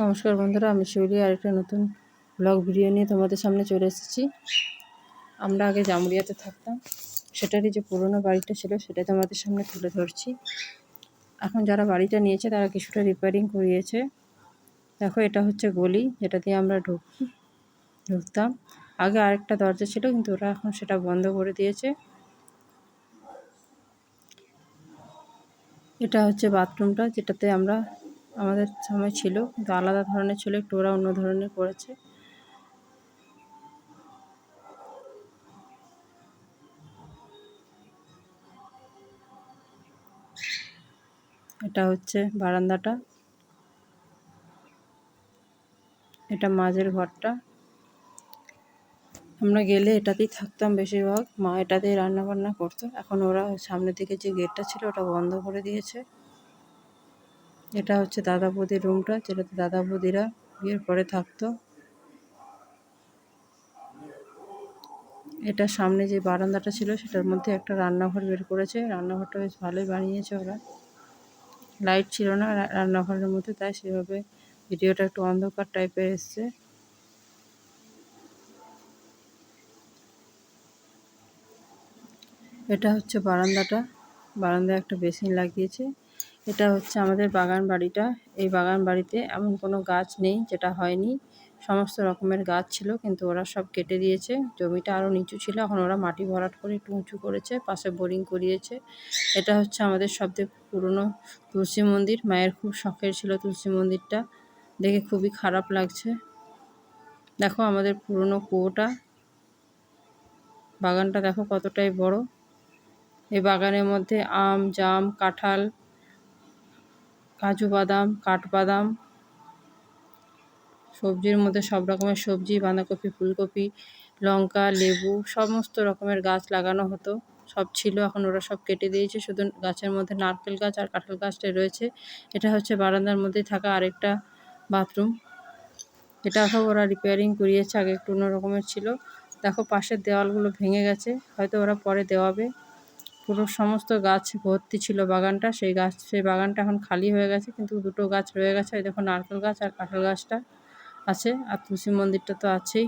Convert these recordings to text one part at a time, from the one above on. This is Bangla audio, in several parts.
নমস্কার বন্ধুরা, আমি শিউলি আর একটা নতুন ব্লগ ভিডিও নিয়ে তোমাদের সামনে চলে এসেছি। আমরা আগে জামুরিয়াতে থাকতাম, সেটারই যে পুরনো বাড়িটা ছিল সেটা তোমাদের সামনে তুলে ধরছি। এখন যারা বাড়িটা নিয়েছে তারা কিছুটা রিপেয়ারিং করিয়েছে। দেখো, এটা হচ্ছে গলি, যেটা দিয়ে আমরা ঢুক, ঢুকতাম। আগে আরেকটা দরজা ছিল, কিন্তু ওরা এখন সেটা বন্ধ করে দিয়েছে। এটা হচ্ছে বাথরুমটা যেটাতে আমরা আমাদের সময় ছিল, কিন্তু আলাদা ধরনের ছিল, একটু ওরা অন্য ধরনের করেছে। এটা হচ্ছে বারান্দাটা। এটা মাঝের ঘরটা। আমরা গেলে এটাতেই থাকতাম বেশিরভাগ, মা এটাতেই রান্না বান্না করতো। এখন ওরা সামনের দিকে যে গেটটা ছিল, ওটা বন্ধ করে দিয়েছে। এটা হচ্ছে দাদা বৌদির রুমটা যেটাতে দাদা বৌদিরা বিয়ের পরে থাকতো। এটা সামনে যে বারান্দাটা ছিল, সেটার মধ্যে একটা রান্নাঘর বের করেছে। রান্নাঘরটা বেশ ভালোই বানিয়েছে ওরা। লাইট ছিল না রান্নাঘরের মধ্যে, তাই সেভাবে ভিডিওটা একটু অন্ধকার টাইপের এসছে। এটা হচ্ছে বারান্দাটা। বারান্দায় একটা বেসিন লাগিয়েছে। এটা হচ্ছে আমাদের বাগান বাড়িটা। এই বাগান বাড়িতে এমন কোনো গাছ নেই যেটা হয়নি। সমস্ত রকমের গাছ ছিল কিন্তু ওরা সব কেটে দিয়েছে। জমিটা আরও নিচু ছিল, এখন ওরা মাটি ভরাট করে একটু উঁচু করেছে, পাশে বোরিং করিয়েছে। এটা হচ্ছে আমাদের সবথেকে পুরনো তুলসী মন্দির। মায়ের খুব শখের ছিল তুলসী মন্দিরটা। দেখে খুবই খারাপ লাগছে। দেখো আমাদের পুরনো কুয়োটা। বাগানটা দেখো কতটাই বড়। এই বাগানের মধ্যে আম, জাম, কাঁঠাল কাজু বাদাম, কাঠবাদাম, সবজির মধ্যে সব রকমের সবজি, বাঁধাকপি, ফুলকপি, লঙ্কা, লেবু, সমস্ত রকমের গাছ লাগানো হতো। সব ছিল, এখন ওরা সব কেটে দিয়েছে। শুধু গাছের মধ্যে নারকেল গাছ আর কাঁঠাল গাছটাই রয়েছে। এটা হচ্ছে বারান্দার মধ্যেই থাকা আরেকটা বাথরুম। এটা সব ওরা রিপেয়ারিং করিয়েছে, আগে একটু অন্য রকমের ছিল। দেখো পাশের দেওয়ালগুলো ভেঙে গেছে। হয়তো ওরা পরে দেওয়াবে। পুরো সমস্ত গাছ ভর্তি ছিল বাগানটা। সেই গাছ, সেই বাগানটা এখন খালি হয়ে গেছে, কিন্তু দুটো গাছ রয়ে গেছে। ওই দেখো নারকেল গাছ আর কাঁঠাল গাছটা আছে, আর তুলসী মন্দিরটা তো আছেই।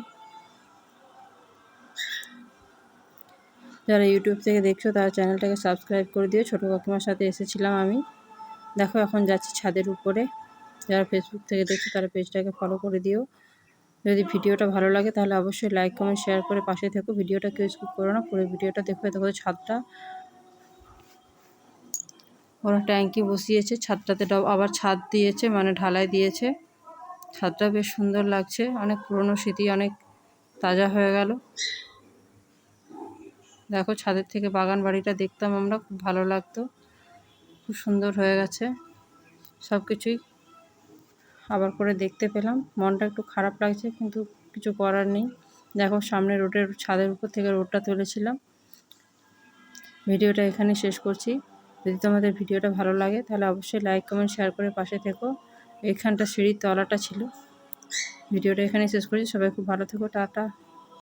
যারা ইউটিউব থেকে দেখছ, তারা চ্যানেলটাকে সাবস্ক্রাইব করে দিও। ছোটো কাকিমার সাথে এসেছিলাম আমি। দেখো, এখন যাচ্ছি ছাদের উপরে। যারা ফেসবুক থেকে দেখছ, তারা পেজটাকে ফলো করে দিও। যদি ভিডিওটা ভালো লাগে, তাহলে অবশ্যই লাইক কমেন্ট শেয়ার করে পাশে থেকো। ভিডিওটা কেউ স্কিপ করো না, পুরো ভিডিওটা দেখো। দেখো ছাদটা ওরা ট্যাঙ্কি বসিয়েছে, ছাদটাতে আবার ছাদ দিয়েছে মানে ঢালাই দিয়েছে। ছাদটা বেশ সুন্দর লাগছে, অনেক পুরনো স্মৃতি, অনেক তাজা হয়ে গেল। দেখো ছাদের থেকে বাগান বাড়িটা দেখতাম আমরা, খুব ভালো লাগতো। খুব সুন্দর হয়ে গেছে। সব কিছুই আবার করে দেখতে পেলাম। মনটা একটু খারাপ লাগছে, কিন্তু কিছু করার নেই। দেখো সামনে রোডের, ছাদের উপর থেকে রোডটা তুলেছিলাম। ভিডিওটা এখানে শেষ করছি। যদি তোমাদের ভিডিওটা ভালো লাগে, তাহলে অবশ্যই লাইক কমেন্ট শেয়ার করে পাশে থেকো। এখানটা সিঁড়ির তলাটা ছিল। ভিডিওটা এখানে শেষ করছি সবাই খুব ভালো থেকো। টাটা।